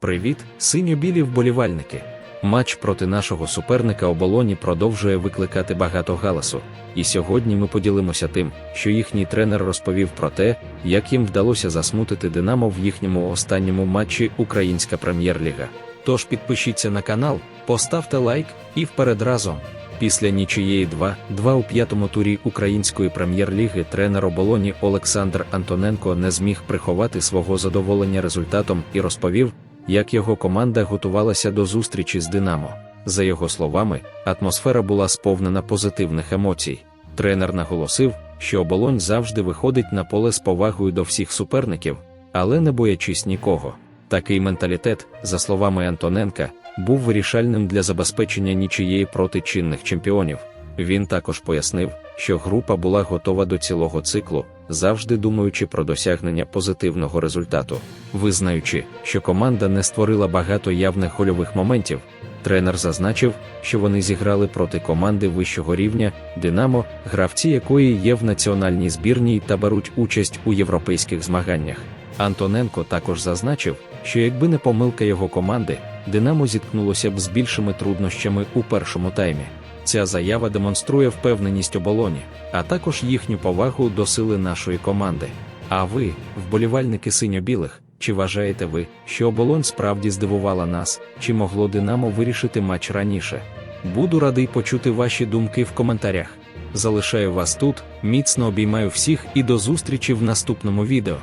Привіт, синьо-білі вболівальники! Матч проти нашого суперника оболоні продовжує викликати багато галасу. І сьогодні ми поділимося тим, що їхній тренер розповів про те, як їм вдалося засмутити Динамо в їхньому останньому матчі Українська прем'єр-ліга. Тож підпишіться на канал, поставте лайк і вперед разом. Після нічиєї 2-2 у п'ятому турі української прем'єр-ліги тренер оболоні Олександр Антоненко не зміг приховати свого задоволення результатом і розповів, як його команда готувалася до зустрічі з Динамо. За його словами, атмосфера була сповнена позитивних емоцій. Тренер наголосив, що оболонь завжди виходить на поле з повагою до всіх суперників, але не боячись нікого. Такий менталітет, за словами Антоненка, був вирішальним для забезпечення нічиєї проти чинних чемпіонів. Він також пояснив, що група була готова до цілого циклу, завжди думаючи про досягнення позитивного результату. Визнаючи, що команда не створила багато явних гольових моментів, тренер зазначив, що вони зіграли проти команди вищого рівня Динамо, гравці якої є в національній збірній та беруть участь у європейських змаганнях. Антоненко також зазначив, що якби не помилка його команди, Динамо зіткнулося б з більшими труднощами у першому таймі. Ця заява демонструє впевненість оболоні, а також їхню повагу до сили нашої команди. А ви, вболівальники синьо-білих, чи вважаєте ви, що оболонь справді здивувала нас, чи могло Динамо вирішити матч раніше? Буду радий почути ваші думки в коментарях. Залишаю вас тут, міцно обіймаю всіх і до зустрічі в наступному відео.